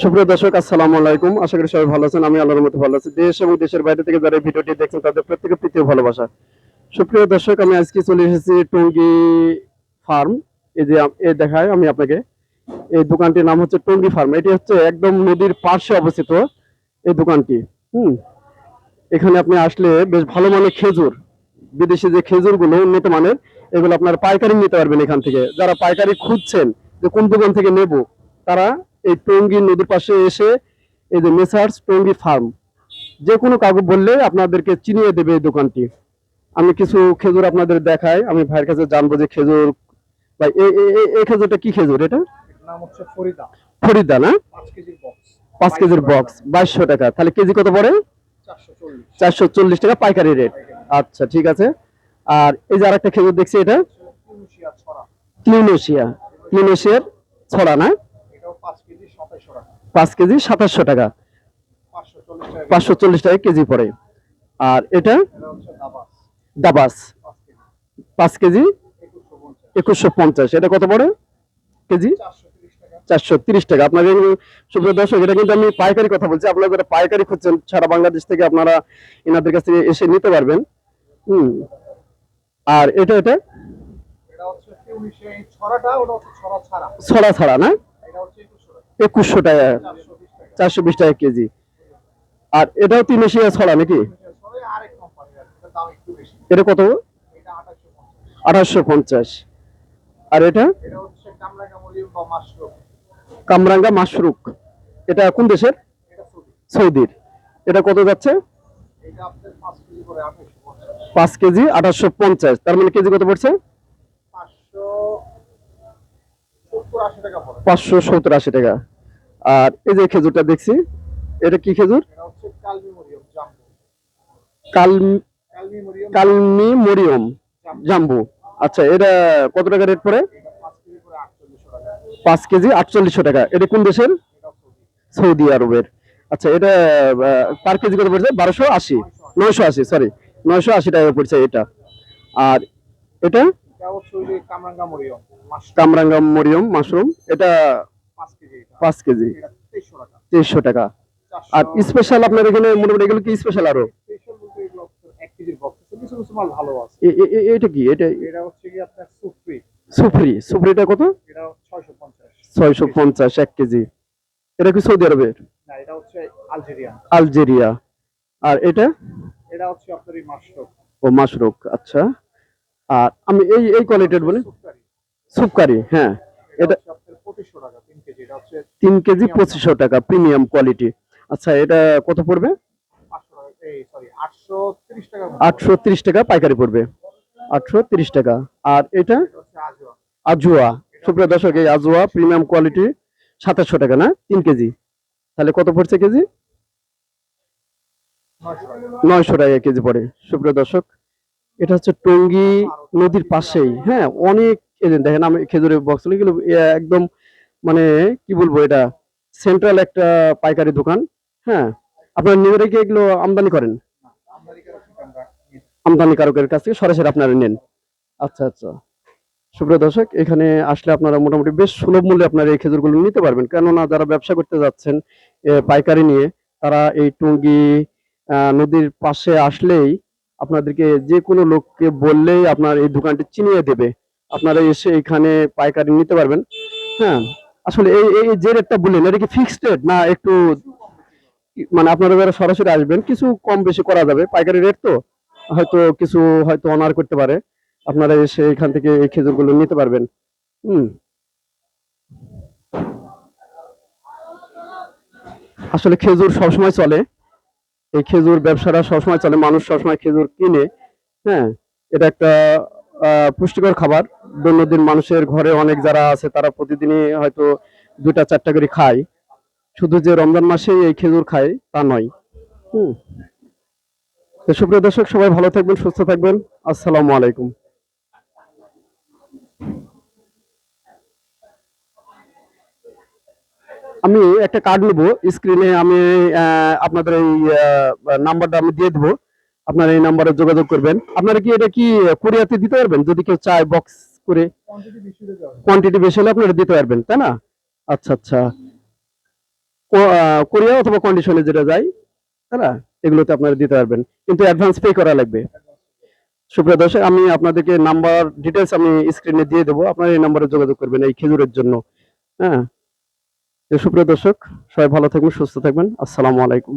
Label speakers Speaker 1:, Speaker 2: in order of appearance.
Speaker 1: সুপ্রিয় দর্শক, আসসালামু আলাইকুম। আশা করি সবাই ভালো আছেন, আমি আল্লাহর মতো ভালো আছি। দেশ এবং দেশের বাইরে থেকে যারা ভিডিওটি দেখছেন, তাদের প্রত্যেকের প্রীতি ভালোবাসা। সুপ্রিয় দর্শক, আমি আজকে চলে এসেছি টঙ্গী ফার্ম। এই যে এই দেখায় আমি আপনাকে। এই দোকানটির নাম হচ্ছে টঙ্গী ফার্ম। এটি হচ্ছে একদম নদীর পার্শ্বে অবস্থিত এই দোকানটি। হুম। এখানে আপনি আসলে বেশ ভালো মানের খেজুর, বিদেশি যে খেজুরগুলো, উন্নত মানের, এগুলো আপনার পাইকারি নিতে পারবেন এখান থেকে। যারা পাইকারি খুঁজছেন যে কোন দোকান থেকে নেব, তারা এই টঙ্গী নদীর পাশে এসে এই যে মেসার্স টঙ্গী ফার্ম যে কোনো কাউকে বললে আপনাদেরকে চিনিয়ে দেবে এই দোকানটি। আমি কিছু খেজুর আপনাদের দেখাই আমি ভাইয়ের কাছে জানব যে খেজুর ভাই এই- খেজুরটা কি খেজুর এটা?
Speaker 2: নাম হচ্ছে ফরিদা।
Speaker 1: ফরিদা না?
Speaker 2: পাঁচ কেজির বক্স।
Speaker 1: বাইশশো টাকা। তাহলে কেজি কত পড়ে?
Speaker 2: চারশো চল্লিশ।
Speaker 1: টাকা পাইকারি রেট। আচ্ছা ঠিক আছে। আর এই যে আরেকটা খেজুর দেখছি এটা? ক্লিনোসিয়া ক্লিনোসিয়ার ছড়া না?
Speaker 2: পাঁচ কেজি
Speaker 1: সাতাশশো টাকা।
Speaker 2: পাঁচশো চল্লিশ টাকা
Speaker 1: কেজি। পড়ে। আর এটা?
Speaker 2: দাবাস। পাঁচ কেজি। একুশশো পঞ্চাশ।
Speaker 1: এটা কত পড়ে কেজি?
Speaker 2: চারশো তিরিশ টাকা।
Speaker 1: টাকা। সুপ্রিয় দর্শক এটা কিন্তু আমি পাইকারি কথা বলছি। আপনারা যারা পাইকারি খুঁজছেন সারা বাংলাদেশ থেকে আপনারা এনাদের কাছ থেকে এসে নিতে পারবেন। হুম। আর এটা এটা?
Speaker 2: ছড়া ছাড়া
Speaker 1: না?
Speaker 2: একুশশো টাকা চারশো বিশ টাকা
Speaker 1: কেজি। আর এটাও তিন এশিয়া ছড়া নাকি? এটা কত?
Speaker 2: আঠাশশো পঞ্চাশ।
Speaker 1: আর এটা? কামরাঙ্গা মাশরুক। এটা কোন দেশের? সৌদির। এটা কত যাচ্ছে?
Speaker 2: পাঁচ কেজি আঠাশশো পঞ্চাশ।
Speaker 1: তার মানে কেজি কত পড়ছে?
Speaker 2: পাঁচশো সত্তর আশি টাকা।
Speaker 1: আর এই যে খেজুরটা দেখছি এটা কি খেজুর?
Speaker 2: কালমি মরিয়ম জাম্বু।
Speaker 1: কাল
Speaker 2: কালমি মরিয়ম
Speaker 1: জাম্বু। আচ্ছা এটা কত টাকা রেট পড়ে?
Speaker 2: পাঁচ কেজি আটচল্লিশশো টাকা।
Speaker 1: এটা কোন দেশের? সৌদি। আরবের। আচ্ছা এটা পার কেজি কত পড়ছে? বারোশো আশি? নয়শো আশি। সরি নয়শো আশি টাকা পড়ছে এটা। আর এটা?
Speaker 2: কামরাঙ্গা মরিয়ম
Speaker 1: কামরাঙ্গা মরিয়ম মাশরুম। এটা
Speaker 2: পাঁচ কেজি তেইশশো টাকা।
Speaker 1: আর স্পেশাল আপনার এখানে মোটামুটি এগুলো কি স্পেশাল
Speaker 2: আরও? এক
Speaker 1: এটা কি? এটা
Speaker 2: এটা হচ্ছে কি আপনার
Speaker 1: সুফরি। সুফরিটা কত?
Speaker 2: এটা
Speaker 1: কেজি। এটা কি সৌদি আরবের?
Speaker 2: না এটা হচ্ছে আলজেরিয়ান।
Speaker 1: আলজেরিয়া। আর এটা?
Speaker 2: এটা হচ্ছে আপনার এই মাশরুম।
Speaker 1: ও মাশরুক আচ্ছা। আর আমি এই এই কোয়ালিটির বলি?
Speaker 2: সুপকারি
Speaker 1: সুপকারি হ্যাঁ।
Speaker 2: এটা আপনার টাকা তিন কেজি
Speaker 1: পঁচিশশো টাকা প্রিমিয়াম কোয়ালিটি আচ্ছা এটা কত পড়বে?
Speaker 2: আটশো তিরিশ টাকা
Speaker 1: পাইকারি পড়বে। আটশো তিরিশ টাকা। আর এটা?
Speaker 2: আজুয়া।
Speaker 1: সুপ্রিয় দর্শক এই আজুয়া প্রিমিয়াম কোয়ালিটি সাতাশশো টাকা না? তিন কেজি। তাহলে কত পড়ছে কেজি?
Speaker 2: নয়শো টাকা।
Speaker 1: কেজি পড়ে। সুপ্রিয় দর্শক এটা হচ্ছে টঙ্গী নদীর পাশেই। হ্যাঁ অনেক দেখেন আমি খেজুরের বক্স এগুলো একদম মানে কি বলব এটা? সেন্ট্রাল একটা পাইকারি দোকান হ্যাঁ? আপনারা নিজেরা কি এগুলো আমদানি করেন।
Speaker 2: নিই।
Speaker 1: আমদানিকারকের কাছ থেকে সরাসরি আপনারা নেন। আচ্ছা আচ্ছা। সুপ্রিয় দর্শক, এখানে আসলে আপনারা মোটামুটি বেশ সুলভ মূল্যে আপনারা এই খেজুরগুলো নিতে পারবেন। কেননা যারা ব্যবসা করতে যাচ্ছেন পাইকারি নিয়ে, তারা এই টুঙ্গি নদীর পাশে আসলেই আপনাদেরকে যে কোনো লোককে বললেই আপনার এই দোকানটি চিনিয়ে দেবে। আপনারা এসে এখানে পাইকারি নিতে পারবেন হ্যাঁ? আসলে এই এই যে রেটটা বললেন, এটা কি ফিক্সড রেট না একটু মানে আপনারা যারা সরাসরি আসবেন, কিছু কম বেশি করা যাবে, পাইকারি রেট তো, হয়তো কিছু হয়তো অনার করতে পারে। আপনারা এসে এখান থেকে এই খেজুরগুলো নিতে পারবেন। হুম। আসলে খেজুর সবসময় চলে। এই খেজুর ব্যবসাটা সবসময় চলে, মানুষ সবসময় খেজুর কিনে হ্যাঁ এটা একটা পুষ্টিকর খাবার। দৈনন্দিন মানুষের ঘরে অনেক যারা আছে, তারা প্রতিদিনই হয়তো দুটা চারটা করে খায়। শুধু যে রমজান মাসে এই খেজুর খায়, তা নয়। হুম। তো সুপ্রিয় দর্শক, সবাই ভালো থাকবেন, সুস্থ থাকবেন। আসসালামু আলাইকুম। আমি একটা কার্ড নেব। স্ক্রিনে আমি আপনাদের এই নাম্বারটা আমি দিয়ে দেবো। আপনারা এই নাম্বারে যোগাযোগ করবেন। আপনারা কি এটা কি কুরিয়াতে দিতে পারবেন? যদি কেউ চায় বক্স করে
Speaker 2: কোয়ান্টিটি বেশি হলে
Speaker 1: আপনারা দিতে পারবেন, তাই না? আচ্ছা আচ্ছা। কোরিয়া অথবা কন্ডিশনে যেটা যায় না? এগুলোতে আপনারা দিতে পারবেন। কিন্তু অ্যাডভান্স পে করা লাগবে। সুপ্রিয় দর্শক, আমি আপনাদেরকে নাম্বার ডিটেলস আমি স্ক্রিনে দিয়ে দেবো। আপনারা এই নাম্বারে যোগাযোগ করবেন এই খেজুরের জন্য। হ্যাঁ? সুপ্রিয় দর্শক, সবাই ভালো থাকবেন, সুস্থ থাকবেন। আসসালামু আলাইকুম।